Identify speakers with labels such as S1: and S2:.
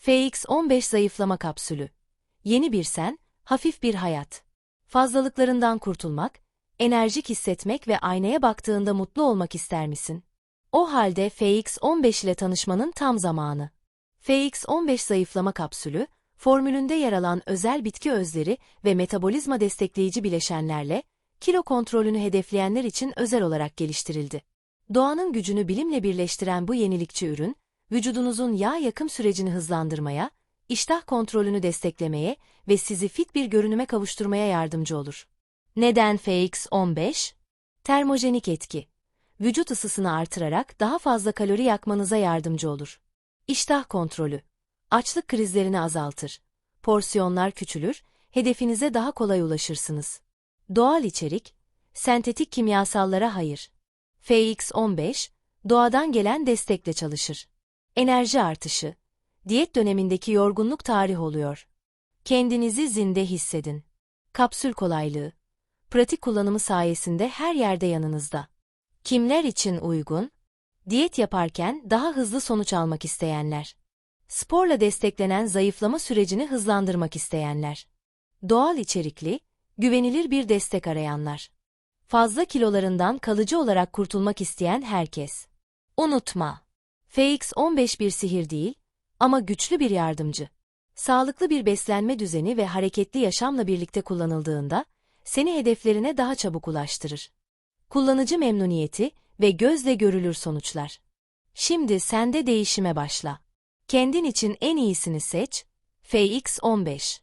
S1: FX15 zayıflama kapsülü. Yeni bir sen, hafif bir hayat. Fazlalıklarından kurtulmak, enerjik hissetmek ve aynaya baktığında mutlu olmak ister misin? O halde FX15 ile tanışmanın tam zamanı. FX15 zayıflama kapsülü, formülünde yer alan özel bitki özleri ve metabolizma destekleyici bileşenlerle, kilo kontrolünü hedefleyenler için özel olarak geliştirildi. Doğanın gücünü bilimle birleştiren bu yenilikçi ürün, vücudunuzun yağ yakım sürecini hızlandırmaya, iştah kontrolünü desteklemeye ve sizi fit bir görünüme kavuşturmaya yardımcı olur. Neden FX15? Termojenik etki. Vücut ısısını artırarak daha fazla kalori yakmanıza yardımcı olur. İştah kontrolü. Açlık krizlerini azaltır. Porsiyonlar küçülür, hedefinize daha kolay ulaşırsınız. Doğal içerik, sentetik kimyasallara hayır. FX15, doğadan gelen destekle çalışır. Enerji artışı, diyet dönemindeki yorgunluk tarih oluyor. Kendinizi zinde hissedin. Kapsül kolaylığı, pratik kullanımı sayesinde her yerde yanınızda. Kimler için uygun? Diyet yaparken daha hızlı sonuç almak isteyenler. Sporla desteklenen zayıflama sürecini hızlandırmak isteyenler. Doğal içerikli, güvenilir bir destek arayanlar. Fazla kilolarından kalıcı olarak kurtulmak isteyen herkes. Unutma. FX15 bir sihir değil ama güçlü bir yardımcı. Sağlıklı bir beslenme düzeni ve hareketli yaşamla birlikte kullanıldığında seni hedeflerine daha çabuk ulaştırır. Kullanıcı memnuniyeti ve gözle görülür sonuçlar. Şimdi sen de değişime başla. Kendin için en iyisini seç. FX15